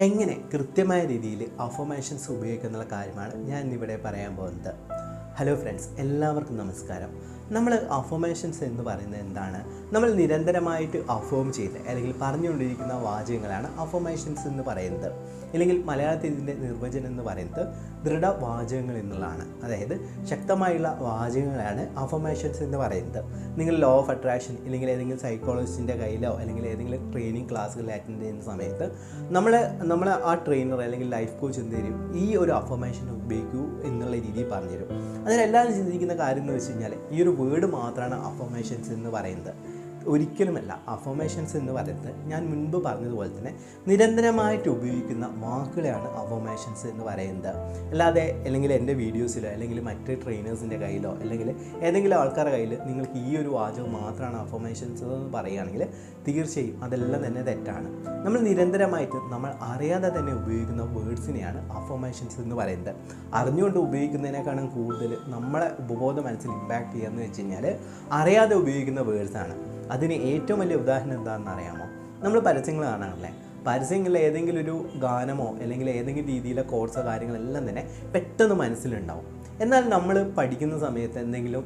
എങ്ങനെ കൃത്യമായ രീതിയിൽ അഫർമേഷൻസ് ഉപയോഗിക്കുന്നുള്ള കാര്യമാണ് ഞാൻ ഇന്നിവിടെ പറയാൻ പോകുന്നത്. ഹലോ ഫ്രണ്ട്സ് എല്ലാവർക്കും നമസ്കാരം. നമ്മൾ അഫോമേഷൻസ് എന്ന് പറയുന്നത് എന്താണ്? നമ്മൾ നിരന്തരമായിട്ട് അഫോം ചെയ്ത് അല്ലെങ്കിൽ പറഞ്ഞുകൊണ്ടിരിക്കുന്ന വാചകങ്ങളാണ് അഫോമേഷൻസ് എന്ന് പറയുന്നത്. അല്ലെങ്കിൽ മലയാളത്തിൽ ഇതിന്റെ നിർവചനം എന്ന് പറയുന്നത് ദൃഢവാചകങ്ങൾ എന്നുള്ളതാണ്. അതായത് ശക്തമായുള്ള വാചകങ്ങളാണ് അഫോമേഷൻസ് എന്ന് പറയുന്നത്. നിങ്ങൾ ലോ ഓഫ് അട്രാക്ഷൻ അല്ലെങ്കിൽ ഏതെങ്കിലും സൈക്കോളജിസ്റ്റിന്റെ കയ്യിലോ അല്ലെങ്കിൽ ഏതെങ്കിലും ട്രെയിനിങ് ക്ലാസ്സുകൾ അറ്റൻഡ് ചെയ്യുന്ന സമയത്ത് നമ്മൾ നമ്മൾ ആ ട്രെയിനർ അല്ലെങ്കിൽ ലൈഫ് കോച്ച് എന്ത് തരും ഈ ഒരു അഫോമേഷൻ ഉപയോഗിക്കൂ എന്നുള്ള രീതിയിൽ പറഞ്ഞുതരും. അതിനെല്ലാവരും ചിന്തിക്കുന്ന കാര്യം എന്ന് വെച്ച് കഴിഞ്ഞാൽ ഈ ഒരു വേർഡ് മാത്രമാണ് അഫർമേഷൻസ് എന്ന് പറയുന്നത്. ഒരിക്കലുമല്ല. അഫോമേഷൻസ് എന്ന് പറയുന്നത് ഞാൻ മുൻപ് പറഞ്ഞതുപോലെ തന്നെ നിരന്തരമായിട്ട് ഉപയോഗിക്കുന്ന വാക്കുകളെയാണ് അഫോമേഷൻസ് എന്ന് പറയുന്നത്. അല്ലാതെ അല്ലെങ്കിൽ എന്റെ വീഡിയോസിലോ അല്ലെങ്കിൽ മറ്റ് ട്രെയിനേഴ്സിന്റെ കയ്യിലോ അല്ലെങ്കിൽ ഏതെങ്കിലും ആൾക്കാരുടെ കയ്യിൽ നിങ്ങൾക്ക് ഈ ഒരു വാചകം മാത്രമാണ് അഫോമേഷൻസ് എന്ന് പറയുകയാണെങ്കിൽ തീർച്ചയായും അതെല്ലാം തന്നെ തെറ്റാണ്. നമ്മൾ നിരന്തരമായിട്ട് നമ്മൾ അറിയാതെ തന്നെ ഉപയോഗിക്കുന്ന വേർഡ്സിനെയാണ് അഫോമേഷൻസ് എന്ന് പറയുന്നത്. അറിഞ്ഞുകൊണ്ട് ഉപയോഗിക്കുന്നതിനേക്കാളും കൂടുതൽ നമ്മളെ ഉപബോധ മനസ്സിൽ ഇമ്പാക്റ്റ് ചെയ്യുകയെന്ന് വെച്ച് കഴിഞ്ഞാൽ അറിയാതെ ഉപയോഗിക്കുന്ന വേർഡ്സാണ് അതിന് ഏറ്റവും വലിയ ഉദാഹരണം എന്താണെന്ന് അറിയാമോ? നമ്മൾ പരസ്യങ്ങൾ കാണാറില്ലേ? പരസ്യങ്ങളിൽ ഏതെങ്കിലും ഒരു ഗാനമോ അല്ലെങ്കിൽ ഏതെങ്കിലും രീതിയിലെ കോഴ്സോ കാര്യങ്ങളെല്ലാം തന്നെ പെട്ടെന്ന് മനസ്സിലുണ്ടാവും. എന്നാൽ നമ്മൾ പഠിക്കുന്ന സമയത്ത് എന്തെങ്കിലും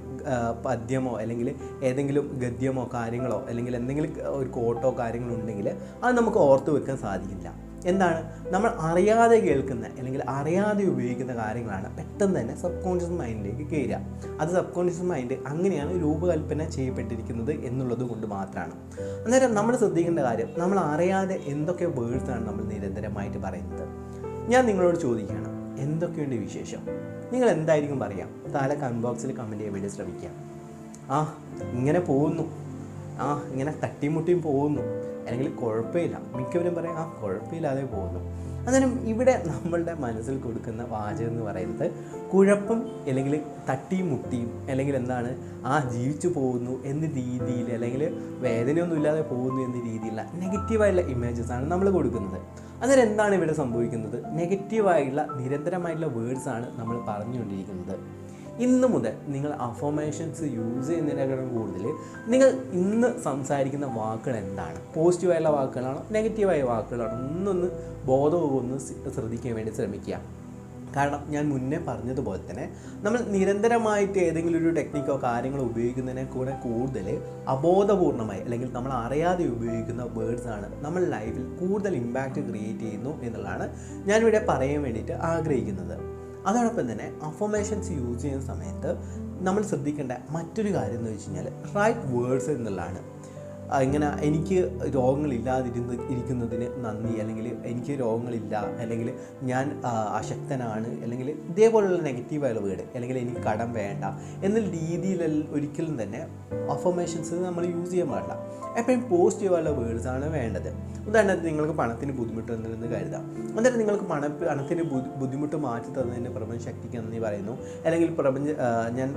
പദ്യമോ അല്ലെങ്കിൽ ഏതെങ്കിലും ഗദ്യമോ കാര്യങ്ങളോ അല്ലെങ്കിൽ എന്തെങ്കിലും ഒരു കോട്ടോ കാര്യങ്ങളോ ഉണ്ടെങ്കിൽ അത് നമുക്ക് ഓർത്ത് വെക്കാൻ സാധിക്കില്ല. എന്താണ്? നമ്മൾ അറിയാതെ കേൾക്കുന്ന അല്ലെങ്കിൽ അറിയാതെ ഉപയോഗിക്കുന്ന കാര്യങ്ങളാണ് പെട്ടെന്ന് തന്നെ സബ് കോൺഷ്യസ് മൈൻഡിലേക്ക് കയറുക അത് സബ് കോൺഷ്യസ് മൈൻഡ് അങ്ങനെയാണ് രൂപകൽപ്പന ചെയ്യപ്പെട്ടിരിക്കുന്നത് എന്നുള്ളത് കൊണ്ട് മാത്രമാണ് അന്നേരം നമ്മൾ ശ്രദ്ധിക്കേണ്ട കാര്യം നമ്മൾ അറിയാതെ എന്തൊക്കെ വേഴ്സാണ് നമ്മൾ നിരന്തരമായിട്ട് പറയുന്നത്? ഞാൻ നിങ്ങളോട് ചോദിക്കുകയാണ് എന്തൊക്കെയുണ്ട് വിശേഷം? നിങ്ങൾ എന്തായിരിക്കും പറയാം? താഴെ കൺബോക്സിൽ ബോക്സിൽ കമന്റ് ചെയ്യാൻ വേണ്ടി ശ്രമിക്കുക. ആ ഇങ്ങനെ പോകുന്നു. ആ ഇങ്ങനെ തട്ടിമുട്ടിയും പോകുന്നു. അല്ലെങ്കിൽ കുഴപ്പമില്ല. മിക്കവരും പറയും ആ കുഴപ്പമില്ലാതെ പോകുന്നു. അന്നേരം ഇവിടെ നമ്മളുടെ മനസ്സിൽ കൊടുക്കുന്ന വാചകം എന്ന് പറയുന്നത് കുഴപ്പം അല്ലെങ്കിൽ തട്ടിയും മുട്ടിയും അല്ലെങ്കിൽ എന്താണ് ആ ജീവിച്ചു പോകുന്നു എന്ന രീതിയിൽ അല്ലെങ്കിൽ വേദനയൊന്നും ഇല്ലാതെ പോകുന്നു എന്ന രീതിയിലുള്ള നെഗറ്റീവായുള്ള ഇമേജസാണ് നമ്മൾ കൊടുക്കുന്നത്. അന്നേരം എന്താണ് ഇവിടെ സംഭവിക്കുന്നത്? നെഗറ്റീവായിട്ടുള്ള നിരന്തരമായിട്ടുള്ള വേർഡ്സാണ് നമ്മൾ പറഞ്ഞുകൊണ്ടിരിക്കുന്നത്. ഇന്ന് മുതൽ നിങ്ങൾ അഫോമേഷൻസ് യൂസ് ചെയ്യുന്നതിനേക്കാളും കൂടുതൽ നിങ്ങൾ ഇന്ന് സംസാരിക്കുന്ന വാക്കുകൾ എന്താണ്? പോസിറ്റീവായുള്ള വാക്കുകളാണോ? നെഗറ്റീവായ വാക്കുകളാണോ? ഒന്നൊന്ന് ഒന്ന് ശ്രദ്ധിക്കാൻ വേണ്ടി ശ്രമിക്കുക. കാരണം ഞാൻ മുന്നേ പറഞ്ഞതുപോലെ തന്നെ നമ്മൾ നിരന്തരമായിട്ട് ഏതെങ്കിലും ഒരു ടെക്നിക്കോ കാര്യങ്ങളോ ഉപയോഗിക്കുന്നതിനെ കൂടെ കൂടുതൽ അബോധപൂർണമായി അല്ലെങ്കിൽ നമ്മൾ അറിയാതെ ഉപയോഗിക്കുന്ന വേർഡ്സാണ് നമ്മൾ ലൈഫിൽ കൂടുതൽ ഇമ്പാക്റ്റ് ക്രിയേറ്റ് ചെയ്യുന്നു എന്നുള്ളതാണ് ഞാനിവിടെ പറയാൻ വേണ്ടിയിട്ട് ആഗ്രഹിക്കുന്നത്. അതോടൊപ്പം തന്നെ അഫർമേഷൻസ് യൂസ് ചെയ്യുന്ന സമയത്ത് നമ്മൾ ശ്രദ്ധിക്കേണ്ട മറ്റൊരു കാര്യം എന്ന് വെച്ച് കഴിഞ്ഞാൽ റൈറ്റ് വേർഡ്സ് എന്നുള്ളതാണ്. ഇങ്ങനെ എനിക്ക് രോഗങ്ങളില്ലാതിരുന്ന് ഇരിക്കുന്നതിന് നന്ദി. അല്ലെങ്കിൽ എനിക്ക് രോഗങ്ങളില്ല. അല്ലെങ്കിൽ ഞാൻ അശക്തനാണ്. അല്ലെങ്കിൽ ഇതേപോലുള്ള നെഗറ്റീവായുള്ള വേർഡ് അല്ലെങ്കിൽ എനിക്ക് കടം വേണ്ട. എന്ന രീതിയിൽ ഒരിക്കലും തന്നെ അഫർമേഷൻസ് നമ്മൾ യൂസ് ചെയ്യാൻ പാടില്ല. എപ്പോഴും പോസിറ്റീവായുള്ള വേർഡ്സാണ് വേണ്ടത്. ഉദാഹരണത്തിന് നിങ്ങൾക്ക് പണത്തിന് ബുദ്ധിമുട്ട് ബുദ്ധിമുട്ടുണ്ടെന്ന് കരുതാം. എന്നിട്ട് നിങ്ങൾക്ക് പണ പണത്തിന് ബുദ്ധി- ബുദ്ധിമുട്ട് മാറ്റി തന്നതിന് പ്രപഞ്ച ശക്തിക്ക് നന്ദി പറയുന്നു. അല്ലെങ്കിൽ പ്രപഞ്ച ഞാൻ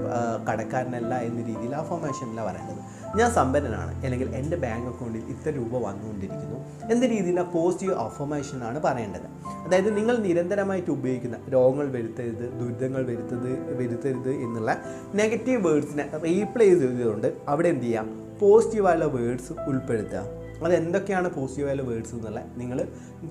കടക്കാരനല്ല എന്ന രീതിയിൽ അഫർമേഷനല്ല പറയേണ്ടത്. ഞാൻ സമ്പന്നനാണ്. അല്ലെങ്കിൽ എന്റെ ബാങ്ക് അക്കൗണ്ടിൽ ഇത്ര രൂപ വന്നുകൊണ്ടിരിക്കുന്നു. എന്ന രീതിയിലുള്ള പോസിറ്റീവ് അഫർമേഷൻ ആണ് പറയേണ്ടത്. അതായത് നിങ്ങൾ നിരന്തരമായിട്ട് ഉപയോഗിക്കുന്ന രോഗങ്ങൾ വരുത്തരുത് ദുരിതങ്ങൾ വരുത്തത് വരുത്തരുത് എന്നുള്ള നെഗറ്റീവ് വേർഡ്സിനെ റീപ്ലേസ് ചെയ്തുകൊണ്ട് അവിടെ എന്ത് ചെയ്യാം? പോസിറ്റീവായുള്ള വേർഡ്സ് ഉൾപ്പെടുത്തുക. അതെന്തൊക്കെയാണ് പോസിറ്റീവായുള്ള വേർഡ്സ് എന്നുള്ള നിങ്ങൾ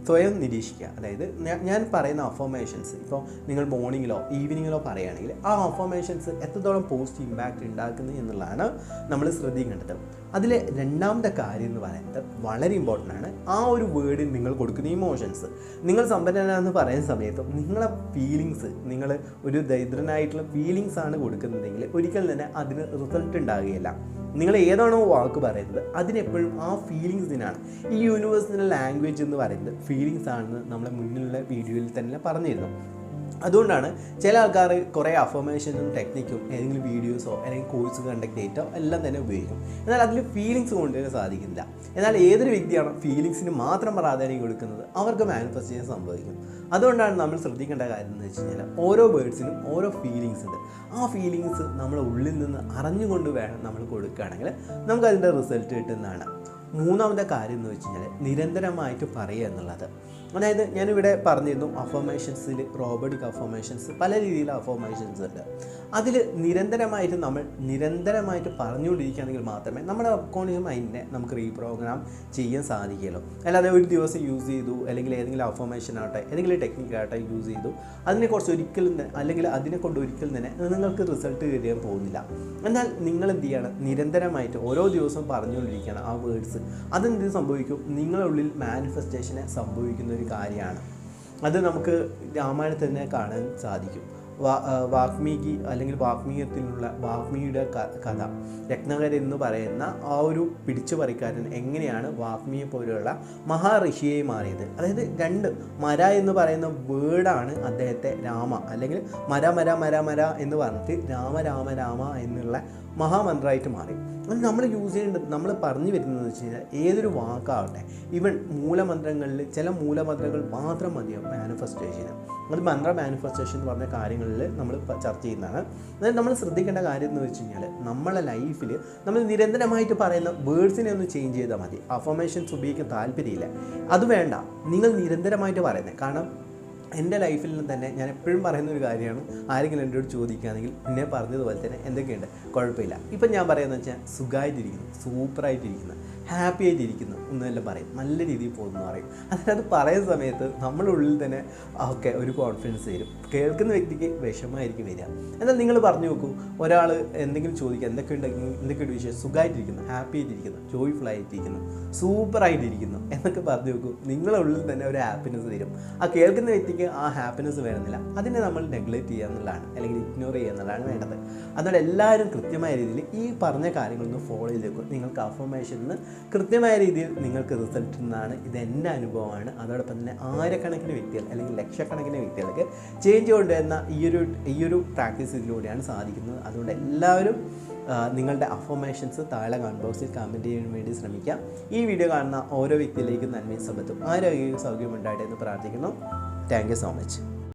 സ്വയം നിരീക്ഷിക്കുക. അതായത് ഞാൻ പറയുന്ന അഫോമേഷൻസ് ഇപ്പോൾ നിങ്ങൾ മോർണിംഗിലോ ഈവനിങ്ങിലോ പറയുകയാണെങ്കിൽ ആ അഫോമേഷൻസ് എത്രത്തോളം പോസിറ്റീവ് ഇമ്പാക്റ്റ് ഉണ്ടാക്കുന്നു എന്നുള്ളതാണ് നമ്മൾ ശ്രദ്ധിക്കേണ്ടത്. അതിലെ രണ്ടാമത്തെ കാര്യം എന്ന് പറയുന്നത് വളരെ ഇമ്പോർട്ടന്റ് ആണ്. ആ ഒരു വേർഡിൽ നിങ്ങൾ കൊടുക്കുന്ന ഇമോഷൻസ് നിങ്ങൾ സമ്പന്നനാണെന്ന് പറയുന്ന സമയത്തും നിങ്ങളെ ഫീലിങ്സ് നിങ്ങൾ ഒരു ദരിദ്രനായിട്ടുള്ള ഫീലിങ്സ് ആണ് കൊടുക്കുന്നതെങ്കിൽ ഒരിക്കലും തന്നെ അതിന് റിസൾട്ട് ഉണ്ടാകുകയില്ല നിങ്ങൾ ഏതാണോ വാക്ക് പറയുന്നത് അതിനെപ്പോഴും ആ ഫീലിങ്സിനാണ് ഈ യൂണിവേഴ്സിന്റെ ലാംഗ്വേജ് എന്ന് പറയുന്നത് ഫീലിങ്സ് ആണെന്ന് നമ്മളെ മുന്നിലുള്ള വീഡിയോയിൽ തന്നെ പറഞ്ഞിരുന്നു. അതുകൊണ്ടാണ് ചില ആൾക്കാർ കുറേ അഫർമേഷനും ടെക്നിക്കും ഏതെങ്കിലും വീഡിയോസോ അല്ലെങ്കിൽ കോഴ്സ് കണ്ടക്ട് ചെയ്തിട്ടോ എല്ലാം തന്നെ ഉപയോഗിക്കും. എന്നാൽ അതിൽ ഫീലിങ്സ് കൊണ്ടുവരാൻ സാധിക്കില്ല. എന്നാൽ ഏതൊരു വ്യക്തിയാണ് ഫീലിങ്സിന് മാത്രം പ്രാധാന്യം കൊടുക്കുന്നത്? അവർക്ക് മാനിഫെസ്റ്റ് ചെയ്യാൻ സംഭവിക്കും. അതുകൊണ്ടാണ് നമ്മൾ ശ്രദ്ധിക്കേണ്ട കാര്യം എന്ന് വെച്ച് കഴിഞ്ഞാൽ ഓരോ വേർഡ്സിനും ഓരോ ഫീലിങ്സ് ഉണ്ട്. ആ ഫീലിങ്സ് നമ്മുടെ ഉള്ളിൽ നിന്ന് അറിഞ്ഞുകൊണ്ട് വേണം നമ്മൾ കൊടുക്കുകയാണെങ്കിൽ നമുക്കതിന്റെ റിസൾട്ട് കിട്ടുന്നതാണ്. മൂന്നാമത്തെ കാര്യം എന്ന് വെച്ച് കഴിഞ്ഞാൽ നിരന്തരമായിട്ട് പറയുക എന്നുള്ളത്. അതായത് ഞാനിവിടെ പറഞ്ഞിരുന്നു അഫോമേഷൻസിൽ റോബോട്ടിക് അഫോമേഷൻസ് പല രീതിയിലുള്ള അഫോമേഷൻസ് ഉണ്ട്. അതിൽ നിരന്തരമായിട്ട് നമ്മൾ നിരന്തരമായിട്ട് പറഞ്ഞുകൊണ്ടിരിക്കുകയാണെങ്കിൽ മാത്രമേ നമ്മുടെ അബ്കോണിയസ് മൈൻഡിനെ നമുക്ക് റീപ്രോഗ്രാം ചെയ്യാൻ സാധിക്കുകയുള്ളൂ. അല്ലാതെ ഒരു ദിവസം യൂസ് ചെയ്തു അല്ലെങ്കിൽ ഏതെങ്കിലും അഫോമേഷൻ ആവട്ടെ ഏതെങ്കിലും ടെക്നിക്ക് ആവട്ടെ യൂസ് ചെയ്തു അതിനെക്കുറിച്ച് ഒരിക്കലും അല്ലെങ്കിൽ അതിനെ കൊണ്ട് ഒരിക്കലും തന്നെ നിങ്ങൾക്ക് റിസൾട്ട് കിട്ടാൻ പോകുന്നില്ല. എന്നാൽ നിങ്ങൾ എന്ത് ചെയ്യണം? നിരന്തരമായിട്ട് ഓരോ ദിവസവും പറഞ്ഞുകൊണ്ടിരിക്കുകയാണ് ആ വേർഡ്സ് അതെന്ത് സംഭവിക്കും? നിങ്ങളുടെ ഉള്ളിൽ മാനിഫെസ്റ്റേഷനെ സംഭവിക്കുന്ന ഒരു കാര്യമാണ്. അത് നമുക്ക് രാമായണത്തിൽ തന്നെ കാണാൻ സാധിക്കും. വാഗ്മീകി അല്ലെങ്കിൽ വാഗ്മീകത്തിലുള്ള വാഗ്മിയുടെ കഥ രത്നകര എന്ന് പറയുന്ന ആ ഒരു പിടിച്ചു പറിക്കാരൻ എങ്ങനെയാണ് വാഗ്മിയെ പോലെയുള്ള മഹാഋഷിയെ മാറിയത്? അതായത് രണ്ട് മര എന്ന് പറയുന്ന വേർഡാണ് അദ്ദേഹത്തെ രാമ അല്ലെങ്കിൽ മര മര മര മര എന്ന് പറഞ്ഞിട്ട് രാമ രാമ രാമ എന്നുള്ള മഹാമന്ത്രമായിട്ട് മാറി. അത് നമ്മൾ യൂസ് ചെയ്യേണ്ടത് നമ്മൾ പറഞ്ഞു വരുന്നത് വെച്ച് കഴിഞ്ഞാൽ ഏതൊരു വാക്കാവട്ടെ ഇവൻ മൂലമന്ത്രങ്ങളിൽ ചില മൂലമന്ത്രങ്ങൾ മാത്രം മതിയാവും മാനിഫെസ്റ്റേഷന് അത് മന്ത്ര മാനിഫെസ്റ്റേഷൻ എന്ന് പറഞ്ഞ കാര്യങ്ങളിൽ നമ്മൾ ചർച്ച ചെയ്യുന്നതാണ്. അതായത് നമ്മൾ ശ്രദ്ധിക്കേണ്ട കാര്യം എന്ന് വെച്ച് കഴിഞ്ഞാൽ നമ്മളെ ലൈഫിൽ നമ്മൾ നിരന്തരമായിട്ട് പറയുന്ന വേർഡ്സിനെ ഒന്ന് ചേഞ്ച് ചെയ്താൽ മതി. അഫർമേഷൻസ് ഉപയോഗിക്കാൻ താല്പര്യമില്ല. അത് വേണ്ട. നിങ്ങൾ നിരന്തരമായിട്ട് പറയുന്നത് കാരണം എന്റെ ലൈഫിൽ തന്നെ ഞാൻ എപ്പോഴും പറയുന്ന ഒരു കാര്യമാണ് ആരെങ്കിലും എന്നോട് ചോദിക്കുകയാണെങ്കിൽ എന്നെ പറഞ്ഞതുപോലെ തന്നെ എന്തൊക്കെയുണ്ട്? കുഴപ്പമില്ല. ഇപ്പം ഞാൻ പറയുന്നത് വെച്ചാൽ സുഖമായിട്ടിരിക്കുന്നു സൂപ്പറായിട്ടിരിക്കുന്നു. ഹാപ്പി ആയിട്ടിരിക്കുന്നു എന്നെല്ലാം പറയും. നല്ല രീതിയിൽ പോകുന്നു പറയും. അതിനകത്ത് പറയുന്ന സമയത്ത് നമ്മുടെ ഉള്ളിൽ തന്നെ ഓക്കെ ഒരു കോൺഫിഡൻസ് വരും. കേൾക്കുന്ന വ്യക്തിക്ക് വിഷമമായിരിക്കും വരിക. എന്നാൽ നിങ്ങൾ പറഞ്ഞു നോക്കൂ ഒരാൾ എന്തെങ്കിലും ചോദിക്കുക എന്തൊക്കെയുണ്ടെങ്കിൽ എന്തൊക്കെയുണ്ട് വിഷയം സുഖമായിട്ടിരിക്കുന്നു ഹാപ്പി ആയിട്ടിരിക്കുന്നു ജോയ്ഫുൾ ആയിട്ടിരിക്കുന്നു സൂപ്പർ ആയിട്ടിരിക്കുന്നു എന്നൊക്കെ പറഞ്ഞു നോക്കൂ നിങ്ങളെ ഉള്ളിൽ തന്നെ ഒരു ഹാപ്പിനെസ് തരും ആ കേൾക്കുന്ന വ്യക്തിക്ക് ആ ഹാപ്പിനെസ് വേണമെന്നില്ല. അതിനെ നമ്മൾ നെഗ്ലക്റ്റ് ചെയ്യുക എന്നുള്ളതാണ് അല്ലെങ്കിൽ ഇഗ്നോർ ചെയ്യുക എന്നുള്ളതാണ് വേണ്ടത്. അതുകൊണ്ട് എല്ലാവരും കൃത്യമായ രീതിയിൽ ഈ പറഞ്ഞ കാര്യങ്ങളൊന്ന് ഫോളോ ചെയ്ത് വെക്കും. നിങ്ങൾക്ക് അഫർമേഷനിൽ കൃത്യമായ രീതിയിൽ നിങ്ങൾക്ക് റിസൾട്ട് എന്നാണ് ഇത് എന്റെ അനുഭവമാണ്. അതോടൊപ്പം തന്നെ ആയിരക്കണക്കിന് വ്യക്തികൾ അല്ലെങ്കിൽ ലക്ഷക്കണക്കിന് വ്യക്തികൾക്ക് ചേഞ്ച് കൊണ്ടുവരുന്ന ഈയൊരു ഈയൊരു ഈ ഒരു പ്രാക്ടീസ് ഇതിലൂടെയാണ് സാധിക്കുന്നത്. അതുകൊണ്ട് എല്ലാവരും നിങ്ങളുടെ അഫർമേഷൻസ് താഴെ കമന്റ് ബോക്സിൽ കമന്റ് ചെയ്യാൻ വേണ്ടി ശ്രമിക്കാം. ഈ വീഡിയോ കാണുന്ന ഓരോ വ്യക്തിയിലേക്കും നന്മയും സമ്പത്തും ആരോഗ്യവും സൗകര്യം ഉണ്ടായിട്ട് എന്ന് പ്രാർത്ഥിക്കുന്നു. Thank you so much